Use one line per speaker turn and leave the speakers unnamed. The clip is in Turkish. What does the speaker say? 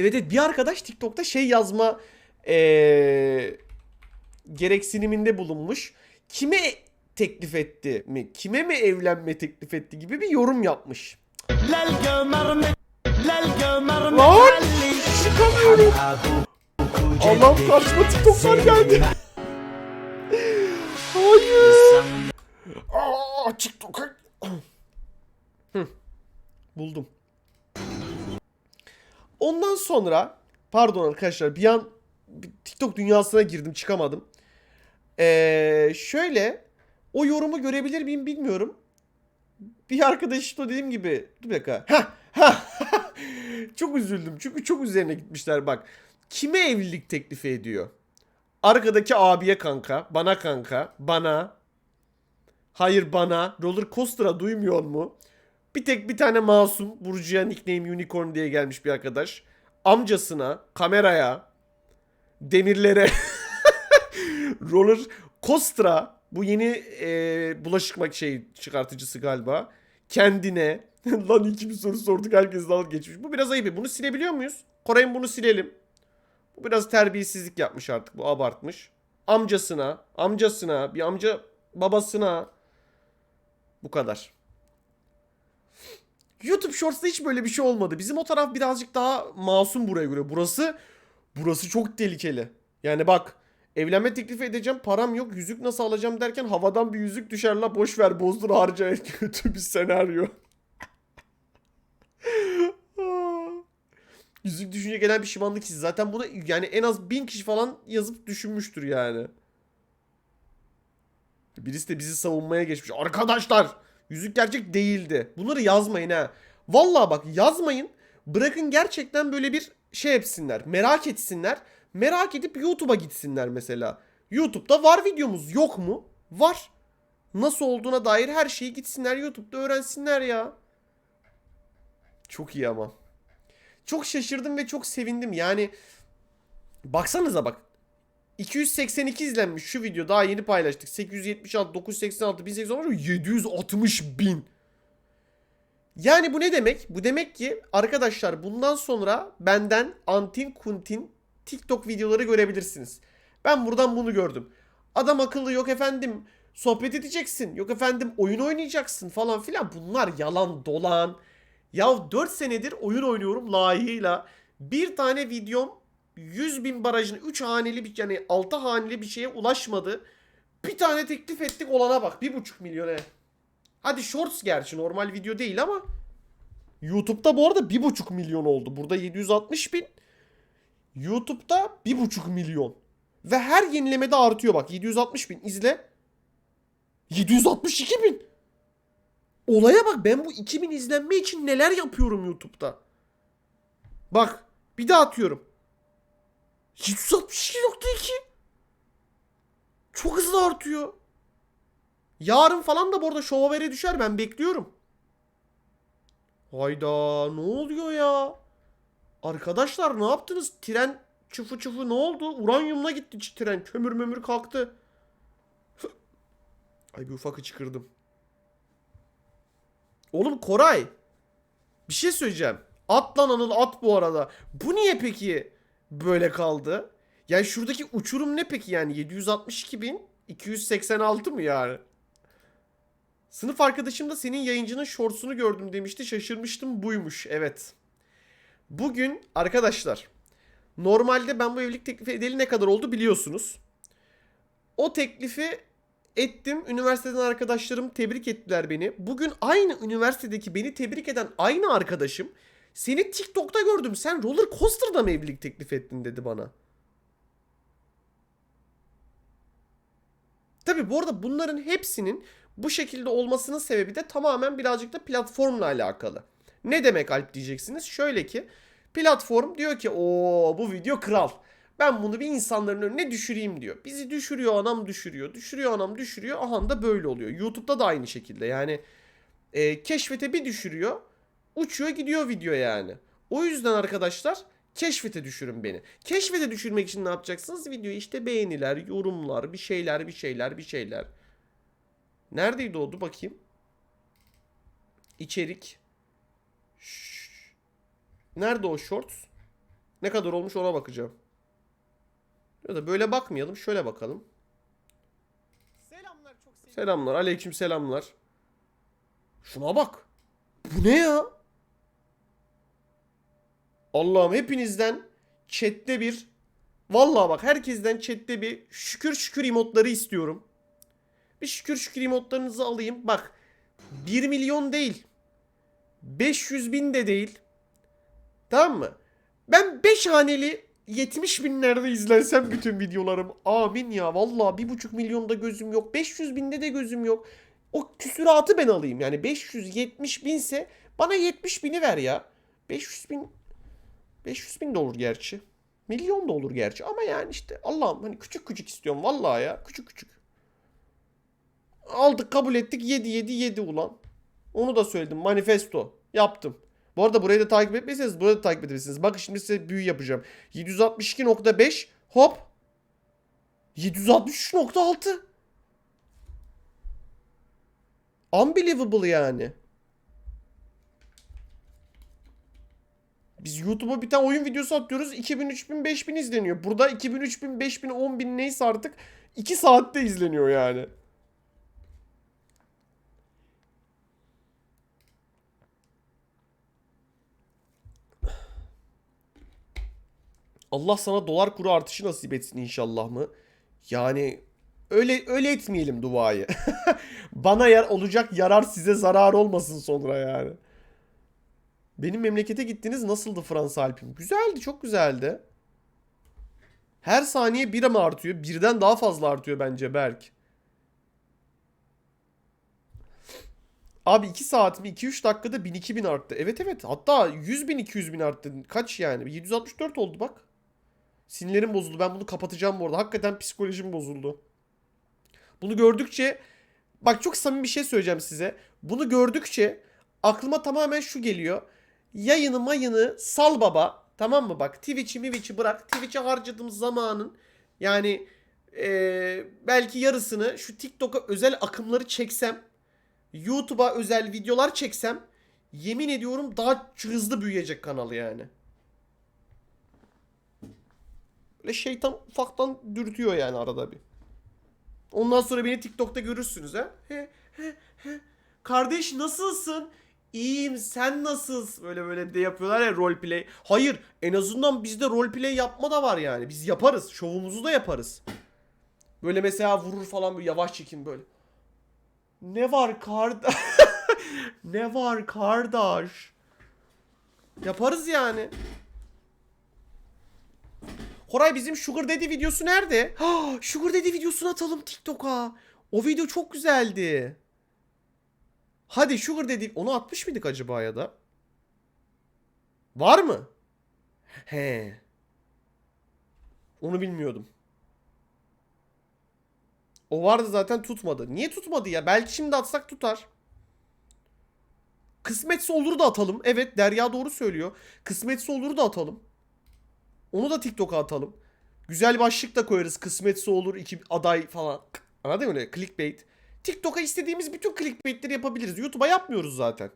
Evet evet bir arkadaş TikTok'ta şey yazma ee, gereksiniminde bulunmuş. Kime teklif etti mi? Kime mi evlenme teklif etti gibi bir yorum yapmış. Lan çıkamıyorum. Allah'ım karşıma TikTok'lar geldi. Hayır. Aa, TikTok'a. Buldum. Ondan sonra pardon arkadaşlar bir an TikTok dünyasına girdim çıkamadım. Ee, şöyle o yorumu görebilir miyim bilmiyorum. Bir arkadaş da dediğim gibi dur bir dakika. Heh, heh. çok üzüldüm çünkü çok üzerine gitmişler bak. Kime evlilik teklifi ediyor? Arkadaki abiye kanka, bana kanka, bana. Hayır bana. Roller coaster'a duymuyor mu? Bir tek bir tane masum Burcu'ya nickname unicorn diye gelmiş bir arkadaş. Amcasına, kameraya, demirlere, roller coaster'a bu yeni e, bulaşık mak şey çıkartıcısı galiba. Kendine. Lan iki bir soru sorduk herkes dalga geçmiş. Bu biraz ayıp. Bunu silebiliyor muyuz? Koray'ın bunu silelim. Bu biraz terbiyesizlik yapmış artık. Bu abartmış. Amcasına, amcasına, bir amca babasına. Bu kadar. YouTube Shorts'ta hiç böyle bir şey olmadı. Bizim o taraf birazcık daha masum buraya göre. Burası burası çok tehlikeli. Yani bak evlenme teklifi edeceğim param yok yüzük nasıl alacağım derken havadan bir yüzük düşer la boş ver bozdur harca kötü bir senaryo. yüzük düşünce gelen bir şimanlık hissi. Zaten buna yani en az bin kişi falan yazıp düşünmüştür yani. Birisi de bizi savunmaya geçmiş. Arkadaşlar yüzük gerçek değildi. Bunları yazmayın ha. Vallahi bak yazmayın. Bırakın gerçekten böyle bir şey yapsınlar. Merak etsinler. Merak edip YouTube'a gitsinler mesela. YouTube'da var videomuz yok mu? Var. Nasıl olduğuna dair her şeyi gitsinler YouTube'da öğrensinler ya. Çok iyi ama. Çok şaşırdım ve çok sevindim. Yani baksanıza bak. 282 izlenmiş şu video daha yeni paylaştık. 876, 986, 1080, 760 bin. Yani bu ne demek? Bu demek ki arkadaşlar bundan sonra benden antin kuntin TikTok videoları görebilirsiniz. Ben buradan bunu gördüm. Adam akıllı yok efendim sohbet edeceksin. Yok efendim oyun oynayacaksın falan filan. Bunlar yalan dolan. Ya 4 senedir oyun oynuyorum layığıyla. Bir tane videom 100 bin barajın 3 haneli bir yani 6 haneli bir şeye ulaşmadı. Bir tane teklif ettik olana bak 1,5 milyona. Hadi shorts gerçi normal video değil ama YouTube'da bu arada 1,5 milyon oldu. Burada 760 bin. YouTube'da 1,5 milyon. Ve her yenilemede artıyor bak. 760 bin izle. 762 bin. Olaya bak ben bu 2000 izlenme için neler yapıyorum YouTube'da. Bak bir daha atıyorum. 762.2 Çok hızlı artıyor. Yarın falan da bu arada şov haberi düşer ben bekliyorum. Hayda ne oluyor ya? Arkadaşlar ne yaptınız? Tren çıfı çıfı ne oldu? Uranyumla gitti tren. Kömür mömür kalktı. Ay bir ufakı çıkırdım. Oğlum Koray. Bir şey söyleyeceğim. At lan Anıl at bu arada. Bu niye peki böyle kaldı? Yani şuradaki uçurum ne peki yani? 762 bin 286 mı yani? Sınıf arkadaşım da senin yayıncının shortsunu gördüm demişti. Şaşırmıştım buymuş. Evet. Bugün arkadaşlar normalde ben bu evlilik teklifi edeli ne kadar oldu biliyorsunuz. O teklifi ettim. Üniversiteden arkadaşlarım tebrik ettiler beni. Bugün aynı üniversitedeki beni tebrik eden aynı arkadaşım seni TikTok'ta gördüm. Sen roller coaster'da mı evlilik teklif ettin dedi bana. Tabi bu arada bunların hepsinin bu şekilde olmasının sebebi de tamamen birazcık da platformla alakalı. Ne demek Alp diyeceksiniz? Şöyle ki platform diyor ki o bu video kral. Ben bunu bir insanların önüne düşüreyim diyor. Bizi düşürüyor anam düşürüyor. Düşürüyor anam düşürüyor. Aha da böyle oluyor. YouTube'da da aynı şekilde. Yani e, keşfete bir düşürüyor. Uçuyor gidiyor video yani. O yüzden arkadaşlar keşfete düşürün beni. Keşfete düşürmek için ne yapacaksınız? Videoyu işte beğeniler, yorumlar, bir şeyler, bir şeyler, bir şeyler. Neredeydi o? Dur bakayım. İçerik. Nerede o shorts? Ne kadar olmuş ona bakacağım. Ya da böyle bakmayalım. Şöyle bakalım.
Selamlar çok.
Selamlar. Aleyküm selamlar. Şuna bak. Bu ne ya? Allah'ım hepinizden chatte bir Vallahi bak herkesten chatte bir şükür şükür emotları istiyorum. Bir şükür şükür emotlarınızı alayım. Bak 1 milyon değil. 500 bin de değil. Tamam mı? Ben 5 haneli 70 binlerde izlensem bütün videolarım. Amin ya. Bir buçuk milyonda gözüm yok. 500 binde de gözüm yok. O küsuratı ben alayım. Yani 570 binse bana 70 bini ver ya. 500 bin 500 bin de olur gerçi. Milyon da olur gerçi ama yani işte Allah'ım hani küçük küçük istiyorum vallahi ya küçük küçük. Aldık kabul ettik 7 7 7 ulan. Onu da söyledim manifesto yaptım. Bu arada burayı da takip etmezseniz burayı da takip edebilirsiniz. Bakın şimdi size büyü yapacağım. 762.5 hop. 763.6. Unbelievable yani. Biz YouTube'a bir tane oyun videosu atıyoruz. 2000, 3000, 5000 izleniyor. Burada 2000, 3000, 5000, 10000 neyse artık 2 saatte izleniyor yani. Allah sana dolar kuru artışı nasip etsin inşallah mı? Yani öyle öyle etmeyelim duayı. Bana yer olacak yarar size zarar olmasın sonra yani. Benim memlekete gittiniz nasıldı Fransa Alp'im? Güzeldi, çok güzeldi. Her saniye bir ama artıyor. Birden daha fazla artıyor bence Berk. Abi 2 saat mi 2-3 dakikada 1000-2000 arttı. Evet evet hatta 100 bin 200 bin arttı. Kaç yani? 764 oldu bak. Sinirlerim bozuldu. Ben bunu kapatacağım bu arada. Hakikaten psikolojim bozuldu. Bunu gördükçe bak çok samimi bir şey söyleyeceğim size. Bunu gördükçe aklıma tamamen şu geliyor. Yayını mayını sal baba. Tamam mı bak Twitch'i Twitch'i bırak. Twitch'e harcadığım zamanın yani eee, belki yarısını şu TikTok'a özel akımları çeksem YouTube'a özel videolar çeksem yemin ediyorum daha hızlı büyüyecek kanalı yani. Böyle şeytan ufaktan dürtüyor yani arada bir. Ondan sonra beni TikTok'ta görürsünüz ha. He, he, he. Kardeş nasılsın? İyiyim sen nasılsın? Böyle böyle de yapıyorlar ya roleplay. Hayır en azından bizde roleplay yapma da var yani. Biz yaparız. Şovumuzu da yaparız. Böyle mesela vurur falan böyle yavaş çekim böyle. Ne var kardeş? ne var kardeş? Yaparız yani. Koray bizim Sugar Daddy videosu nerede? Sugar Daddy videosunu atalım TikTok'a. O video çok güzeldi. Hadi Sugar Daddy onu atmış mıydık acaba ya da? Var mı? He. Onu bilmiyordum. O vardı zaten tutmadı. Niye tutmadı ya? Belki şimdi atsak tutar. Kısmetse olur da atalım. Evet Derya doğru söylüyor. Kısmetse olur da atalım. Onu da TikTok'a atalım. Güzel başlık da koyarız. Kısmetse olur iki aday falan. Anladın mı? Clickbait. TikTok'a istediğimiz bütün clickbaitleri yapabiliriz. YouTube'a yapmıyoruz zaten.